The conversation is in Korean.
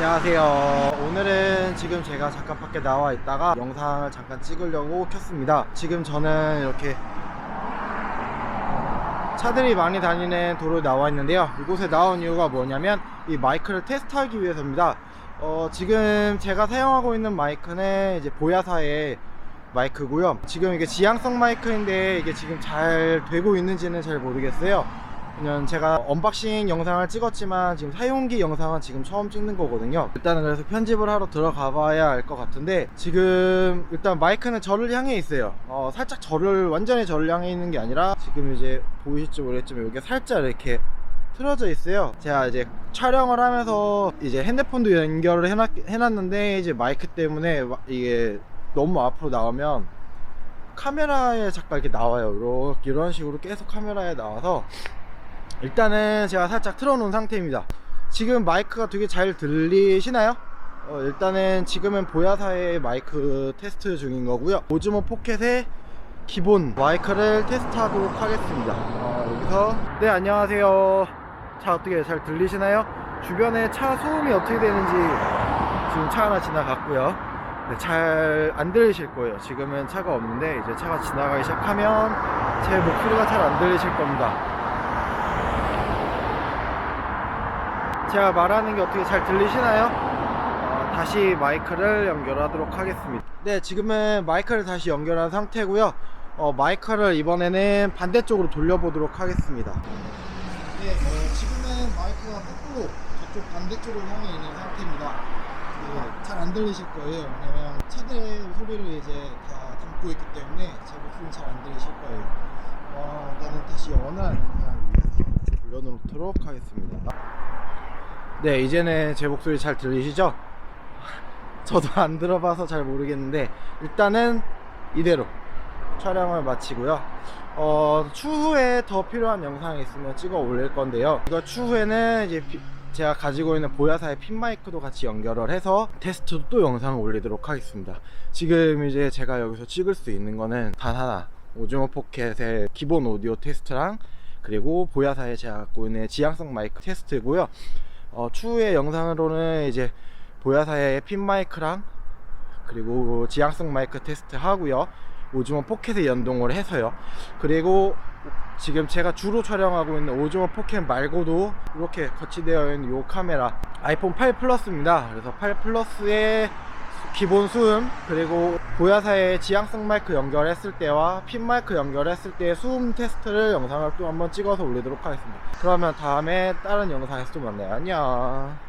안녕하세요. 오늘은 지금 제가 잠깐 밖에 나와 있다가 영상을 잠깐 찍으려고 켰습니다. 지금 저는 이렇게 차들이 많이 다니는 도로에 나와 있는데요. 이곳에 나온 이유가 뭐냐면 이 마이크를 테스트하기 위해서입니다. 어, 지금 제가 사용하고 있는 마이크는 이제 보야사의 마이크고요. 지금 이게 지향성 마이크인데 이게 지금 잘 되고 있는지는 잘 모르겠어요. 왜냐면 제가 언박싱 영상을 찍었지만 지금 사용기 영상은 지금 처음 찍는 거거든요. 일단은 그래서 편집을 하러 들어가 봐야 알 것 같은데 지금 일단 마이크는 저를 향해 있어요. 어, 살짝 저를 완전히 저를 향해 있는 게 아니라 지금 이제 보이실지 모르겠지만 여기 살짝 이렇게 틀어져 있어요. 제가 이제 촬영을 하면서 이제 핸드폰도 연결을 해놨, 해놨는데 이제 마이크 때문에 와- 이게 너무 앞으로 나오면 카메라에 잠깐 이렇게 나와요. 이렇게 이런 식으로 계속 카메라에 나와서 일단은 제가 살짝 틀어놓은 상태입니다. 지금 마이크가 되게 잘 들리시나요? 어, 일단은 지금은 보야사의 마이크 테스트 중인 거고요. 오즈모 포켓의 기본 마이크를 테스트하도록 하겠습니다. 어, 여기서. 네 안녕하세요. 차 어떻게 잘 들리시나요? 주변에 차 소음이 어떻게 되는지 지금 차 하나 지나갔고요. 네, 잘안 들리실 거예요. 지금은 차가 없는데 이제 차가 지나가기 시작하면 제 목소리가 잘 안 들리실 겁니다 제가 말하는 게 어떻게 잘 들리시나요? 어, 다시 마이크를 연결하도록 하겠습니다. 네, 지금은 마이크를 다시 연결한 상태고요. 어, 마이크를 이번에는 반대쪽으로 돌려보도록 하겠습니다. 네, 지금은 마이크가 거꾸로 저쪽 반대쪽으로 향해 있는 상태입니다. 잘안 들리실 거예요. 왜냐면 차들의 소리를 이제 다 담고 있기 때문에 제 목소리는 잘 안 들리실 거예요. 어, 나는 다시 원활한 영상을 위해서 돌려놓도록 하겠습니다. 네, 이제는 제 목소리 잘 들리시죠? 저도 안 들어봐서 잘 모르겠는데 일단은 이대로 촬영을 마치고요. 어, 추후에 더 필요한 영상이 있으면 찍어 올릴 건데요. 이거 추후에는 이제 피- 제가 가지고 있는 보야사의 핀 마이크도 같이 연결을 해서 테스트도 또 영상을 올리도록 하겠습니다. 지금 이제 제가 여기서 찍을 수 있는 거는 단 하나. 오즈모 포켓의 기본 오디오 테스트랑 그리고 보야사에 제가 갖고 있는 지향성 마이크 테스트고요. 어, 추후의 영상으로는 이제 보야사의 핀 마이크랑 그리고 지향성 마이크 테스트 하고요. 오즈모 포켓에 연동을 해서요. 그리고 지금 제가 주로 촬영하고 있는 오즈모 포켓 말고도 이렇게 거치되어 있는 이 카메라 아이폰 8 플러스입니다. 그래서 8 플러스의 기본 수음 그리고 보야사의 지향성 마이크 연결했을 때와 핀 마이크 연결했을 때의 수음 테스트를 영상을 또 한번 찍어서 올리도록 하겠습니다. 그러면 다음에 다른 영상에서 또 만나요. 안녕.